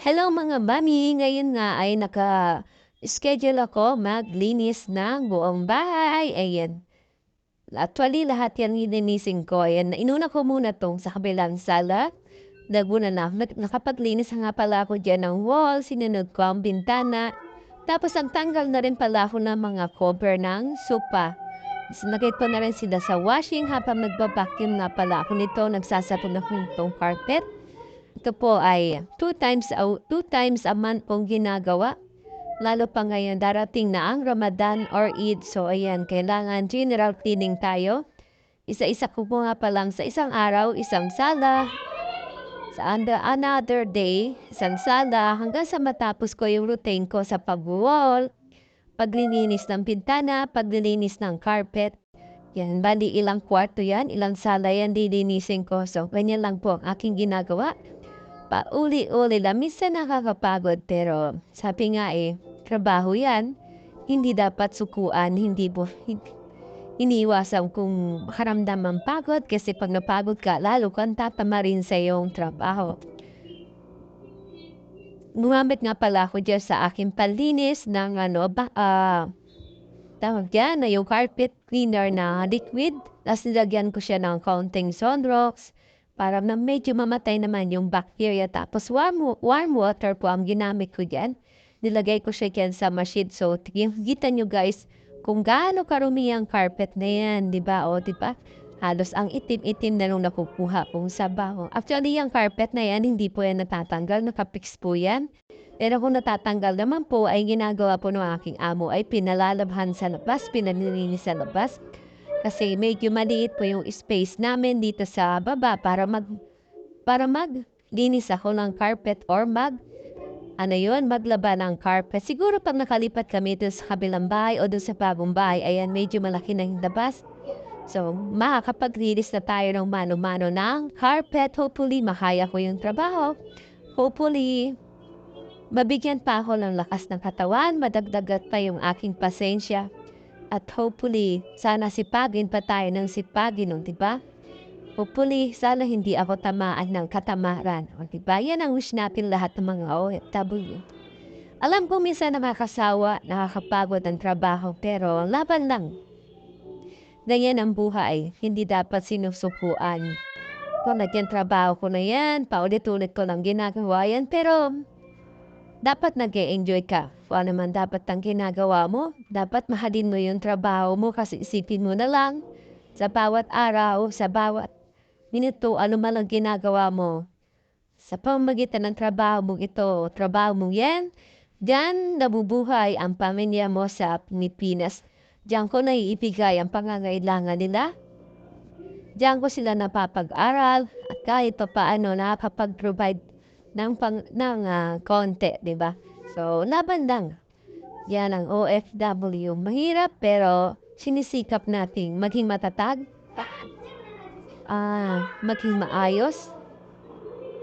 Hello mga mami! Ngayon nga ay naka-schedule ako maglinis ng buong bahay. Ayan. Actually, lahat yan nilinisin ko. Ayan, inuna ko muna tong sa kabilang sala. Naguna na, nakapaglinis nga pala ako dyan ng wall. Sinunod ko ang bintana. Tapos ang tanggal na rin pala ako ng mga cover ng sopa. Sinakit ko na rin sila sa washing habang nagbabacuum nga pala ako nito. Nagsasapon ako nitong carpet. Ito po ay two times, a, two times a month pong ginagawa. Lalo pa ngayon darating na ang Ramadan or Eid. So ayan, kailangan general cleaning tayo. Isa-isa ko po nga pa lang sa isang araw, isang sala. Sa another day, isang sala hanggang sa matapos ko yung routine ko sa pag-wall, paglilinis ng pintana, paglilinis ng carpet. Yan, bali ilang kwarto yan, ilang sala yan dilinisin ko. So, ganyan lang po ang aking ginagawa pauli-uli lang. Minsan nakakapagod pero sabi nga eh, trabaho yan. Hindi dapat sukuan, hindi po, iniiwasan kung haramdam ang pagod kasi pag napagod ka, lalo kang tatama rin sa iyong trabaho. Gumamit nga pala ako dyan sa aking palinis ng ano, ba, uh, tawag dyan, na yung carpet cleaner na liquid. Tapos nilagyan ko siya ng counting sunrocks para na medyo mamatay naman yung bacteria. Tapos warm, warm water po ang ginamit ko dyan. Nilagay ko siya dyan sa machine. So, kita nyo guys, kung gaano karumi ang carpet na yan, di ba? O, di ba? Halos ang itim-itim na nung nakukuha pong sabaw. Actually, yung carpet na yan, hindi po yan natatanggal. Nakapix po yan. Pero kung natatanggal naman po, ay ginagawa po ng aking amo ay pinalalabhan sa labas, pinanilinis sa labas. Kasi medyo maliit po yung space namin dito sa baba para mag para maglinis ako ng carpet or mag ano yun, maglaba ng carpet. Siguro pag nakalipat kami doon sa kabilang bahay o doon sa bagong bahay, ayan, medyo malaki na yung labas. So, makakapag-release na tayo ng mano-mano ng carpet. Hopefully, makaya ko yung trabaho. Hopefully, mabigyan pa ako ng lakas ng katawan, madagdagat pa yung aking pasensya. At hopefully, sana sipagin pa tayo ng sipagin, no, di ba? Hopefully, sana hindi ako tamaan ng katamaran. O, di ba? Yan ang wish natin lahat ng mga OFW. Alam ko minsan nakakasawa, nakakapagod ang trabaho, pero laban lang. Ganyan ang buhay, hindi dapat sinusukuan. Kung nagyan trabaho ko na yan, paulit-ulit ko lang ginagawa yan, pero dapat nag enjoy ka. Kung ano man dapat ang ginagawa mo, dapat mahalin mo yung trabaho mo kasi isipin mo na lang sa bawat araw, sa bawat minuto, ano man ang ginagawa mo. Sa pamagitan ng trabaho mo ito, trabaho mo yan, diyan nabubuhay ang pamilya mo sa Pilipinas. Diyan ko naiibigay ang pangangailangan nila. Diyan ko sila napapag-aral at kahit pa paano napapag-provide ng, pang, ng uh, konti, di ba? So, laban lang. Yan ang OFW. Mahirap pero sinisikap nating maging matatag, ah, maging maayos,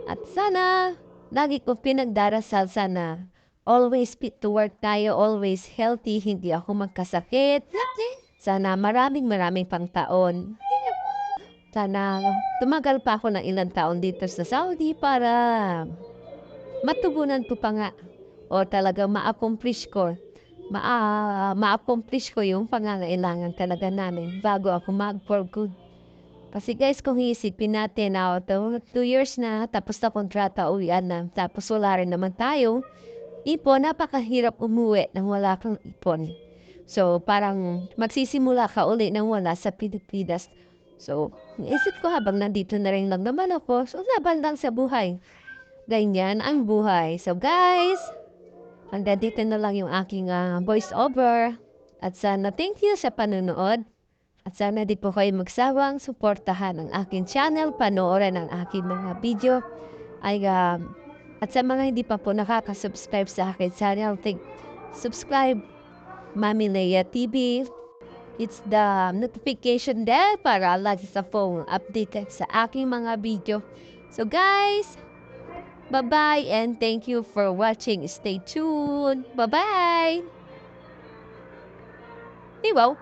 at sana lagi ko pinagdarasal sana always fit to work tayo, always healthy, hindi ako magkasakit. Sana maraming maraming pang taon. Sana tumagal pa ako ng ilang taon dito sa Saudi para matugunan ko pa nga o talaga ma-accomplish ko ma ma-accomplish ko yung pangangailangan talaga namin bago ako mag for good. Kasi guys, kung iisipin natin na oh, two years na, tapos na kontrata, uwian na, tapos wala rin naman tayo, ipon, napakahirap umuwi nang wala kang ipon. So, parang magsisimula ka uli nang wala sa Pilipinas. So, isip ko habang nandito na rin lang naman ako, so laban lang sa buhay. Ganyan ang buhay. So guys, hanggang dito na lang yung aking uh, voice over. At sana thank you sa panonood. At sana di po kayo magsawang suportahan ang aking channel, panoorin ang aking mga video. Ay, uh, at sa mga hindi pa po nakaka-subscribe sa akin channel, think, subscribe Mami Leia TV. It's the notification there para lagi sa phone updated sa aking mga video. So guys, bye-bye and thank you for watching. Stay tuned. Bye-bye. Wow.